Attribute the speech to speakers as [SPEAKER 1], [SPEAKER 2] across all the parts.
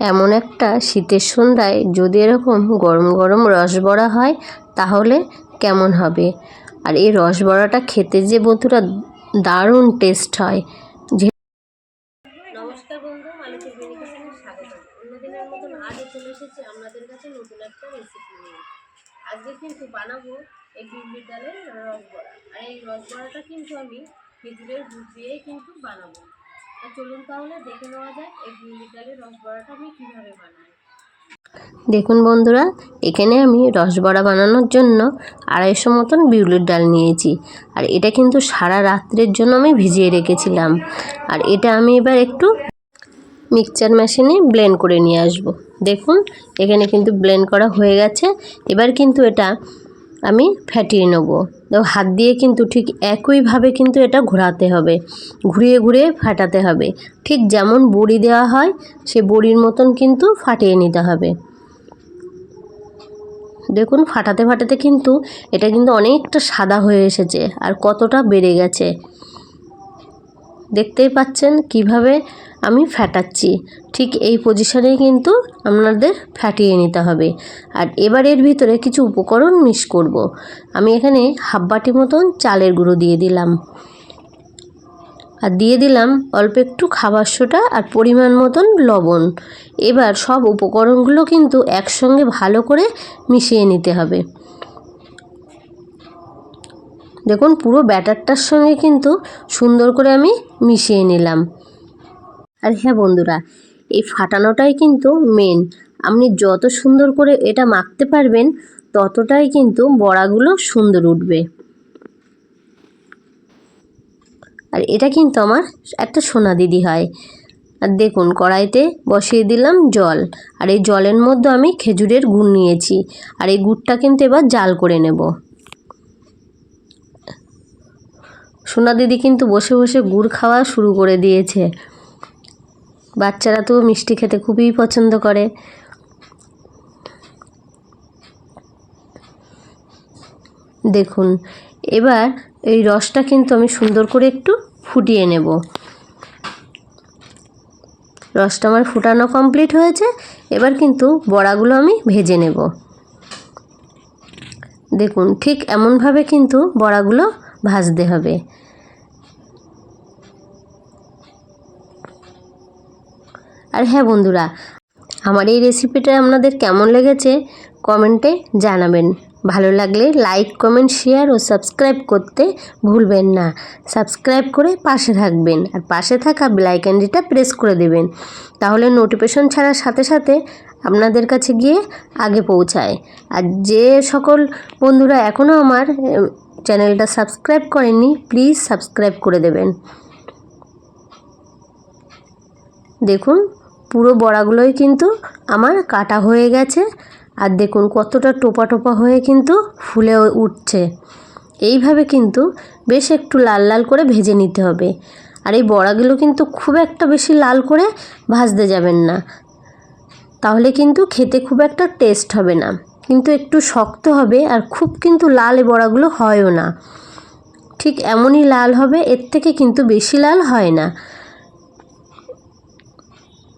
[SPEAKER 1] এমন একটা শীতের সন্ধ্যায় যদি এরকম গরম গরম রসবড়া হয়, তাহলে কেমন হবে? আর এই রসবড়াটা খেতে যে বন্ধুরা দারুণ টেস্ট হয়। যে আজকে কিন্তু বানাবো, এই ডালের রসবড়া আর এই রসবড়াটা কিন্তু আমি খেজুরের দুধ দিয়েই কিন্তু বানাবো। দেখুন বন্ধুরা, এখানে আমি রসবড়া বানানোর জন্য আড়াইশো মতন বিউলির ডাল নিয়েছি। আর এটা কিন্তু সারা রাত্রের জন্য আমি ভিজিয়ে রেখেছিলাম। আর এটা আমি এবার একটু মিক্সচার মেশিনে ব্লেন্ড করে নিয়ে আসব। দেখুন, এখানে কিন্তু ব্লেন্ড করা হয়ে গেছে। এবার কিন্তু এটা আমি ফ্যাটিয়ে নেব। হাত দিয়ে কিন্তু ঠিক একইভাবে কিন্তু এটা ঘোরাতে হবে। ঘুরিয়ে ঘুরিয়ে ফাটাতে হবে। ঠিক যেমন বড়ি দেওয়া হয়, সে বড়ির মতন কিন্তু ফাটিয়ে নিতে হবে। দেখুন, ফাটাতে ফাটাতে কিন্তু এটা কিন্তু অনেকটা সাদা হয়ে এসেছে আর কতটা বেড়ে গেছে। দেখতেই পাচ্ছেন কীভাবে আমি ফ্যাটাচ্ছি ঠিক এই পজিশনে কিন্তু আপনাদের ফ্যাটিয়ে নিতে হবে। আর এবার এর ভিতরে কিছু উপকরণ মিক্স করব। আমি এখানে হাফ বাটি মতন চালের গুঁড়ো দিয়ে দিলাম। আর দিয়ে দিলাম অল্প একটু খাবার সোটা আর পরিমাণ মতন লবণ। এবার সব উপকরণগুলো কিন্তু একসঙ্গে ভালো করে মিশিয়ে নিতে হবে। দেখুন পুরো ব্যাটারটার সঙ্গে কিন্তু সুন্দর করে আমি মিশিয়ে নিলাম। আর হ্যাঁ বন্ধুরা, এই ফাটানোটাই কিন্তু মেন আপনি যত সুন্দর করে এটা মাখতে পারবেন, ততটাই কিন্তু বড়াগুলো সুন্দর উঠবে। আর এটা কিন্তু আমার একটা সোনা দিদি হয়। আর দেখুন, কড়াইতে বসিয়ে দিলাম জল। আর এই জলের মধ্যে আমি খেজুরের গুড় নিয়েছি। আর এই গুড়টা কিন্তু এবার জাল করে নেব। সোনা দিদি কিন্তু বসে বসে গুড় খাওয়া শুরু করে দিয়েছে। বাচ্চারা তো মিষ্টি খেতে খুবই পছন্দ করে। দেখুন, এবার এই রসটা কিন্তু আমি সুন্দর করে একটু ফুটিয়ে নেব। রসটা আমার ফুটানো কমপ্লিট হয়েছে, এবার কিন্তু বড়াগুলো আমি ভেজে নেব। দেখুন, ঠিক এমনভাবে কিন্তু বড়াগুলো ভাজতে হবে। আর হ্যাঁ বন্ধুরা, আমার এই রেসিপিটা আপনাদের কেমন লেগেছে কমেন্টে জানাবেন। ভালো লাগলে লাইক কমেন্ট শেয়ার ও সাবস্ক্রাইব করতে ভুলবেন না। সাবস্ক্রাইব করে পাশে থাকবেন আর পাশে থাকা বেলাইকানটিটা প্রেস করে দেবেন। তাহলে নোটিফিকেশন ছাড়ার সাথে সাথে আপনাদের কাছে গিয়ে আগে পৌঁছায়। আর যে সকল বন্ধুরা এখনও আমার চ্যানেলটা সাবস্ক্রাইব করেননি প্লিজ সাবস্ক্রাইব করে দেবেন। দেখুন পুরো বড়াগুলোই কিন্তু আমার কাটা হয়ে গেছে। আর দেখুন কতটা টোপা টোপা হয়ে কিন্তু ফুলে উঠছে। এইভাবে কিন্তু বেশ একটু লাল লাল করে ভেজে নিতে হবে। আর এই বড়াগুলো কিন্তু খুব একটা বেশি লাল করে ভাজতে যাবেন না। তাহলে কিন্তু খেতে খুব একটা টেস্ট হবে না। কিন্তু একটু শক্ত হবে আর খুব কিন্তু লাল এই বড়াগুলো হয়ও না। ঠিক এমনই লাল হবে, এর থেকে কিন্তু বেশি লাল হয় না।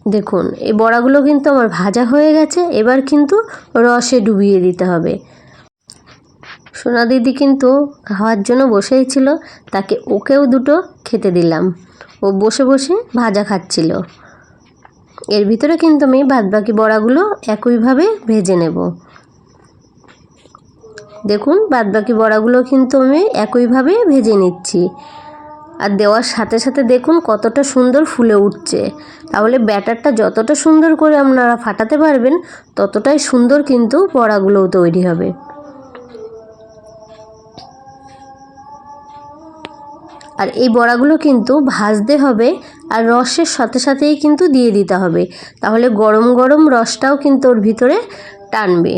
[SPEAKER 1] দেখুন, এই বড়াগুলো কিন্তু আমার ভাজা হয়ে গেছে, এবার কিন্তু রসে ডুবিয়ে দিতে হবে। সোনা দিদি কিন্তু খাওয়ার জন্য বসেই ছিল, তাকে ওকেও দুটো খেতে দিলাম। ও বসে বসে ভাজা খাচ্ছিল। এর ভিতরে কিন্তু আমি বাদবাকি বড়াগুলো একইভাবে ভেজে নেব। দেখুন, বাদবাকি বড়াগুলো কিন্তু আমি একইভাবে ভেজে নিচ্ছি। আর দেওয়ার সাথে সাথে দেখুন কতটা সুন্দর ফুলে উঠছে। তাহলে ব্যাটারটা যতটা সুন্দর করে আপনারা ফাটাতে পারবেন, ততটাই সুন্দর কিন্তু বড়াগুলোও তৈরি হবে। আর এই বড়াগুলো কিন্তু ভাজতে হবে আর রসের সাথে সাথেই কিন্তু দিয়ে দিতে হবে। তাহলে গরম গরম রসটাও কিন্তু ওর ভিতরে টানবে।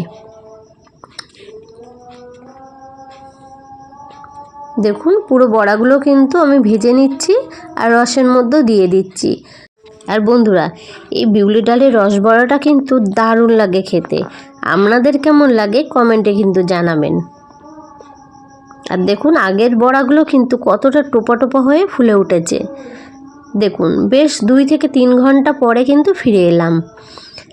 [SPEAKER 1] দেখুন, পুরো বড়াগুলো কিন্তু আমি ভেজে নিচ্ছি আর রসের মধ্যে দিয়ে দিচ্ছি। আর বন্ধুরা, এই বিউলি ডালের রস বড়াটা কিন্তু দারুণ লাগে খেতে। আপনাদের কেমন লাগে কমেন্টে কিন্তু জানাবেন। আর দেখুন, আগের বড়াগুলো কিন্তু কতটা টোপা টোপা হয়ে ফুলে উঠেছে। দেখুন, বেশ দুই থেকে তিন ঘণ্টা পরে কিন্তু ফিরে এলাম।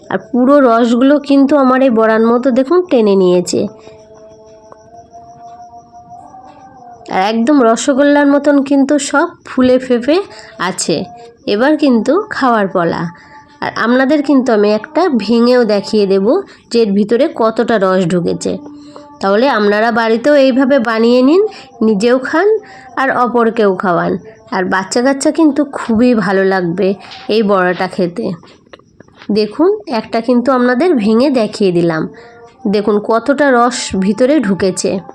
[SPEAKER 1] আর পুরো রসগুলো কিন্তু আমার এই বড়ার মতো দেখুন টেনে নিয়েছে। আর একদম রসগোল্লার মতন কিন্তু সব ফুলে ফেপে আছে। এবার কিন্তু খাওয়ার পলা। আর আপনাদের কিন্তু আমি একটা ভেঙেও দেখিয়ে দেব যে এর ভিতরে কতটা রস ঢুকেছে। তাহলে আপনারা বাড়িতেও এইভাবে বানিয়ে নিন, নিজেও খান আর অপরকেও খাওয়ান। আর বাচ্চা কাচ্চা কিন্তু খুবই ভালো লাগবে এই বড়াটা খেতে। দেখুন, একটা কিন্তু আপনাদের ভেঙে দেখিয়ে দিলাম। দেখুন কতটা রস ভিতরে ঢুকেছে।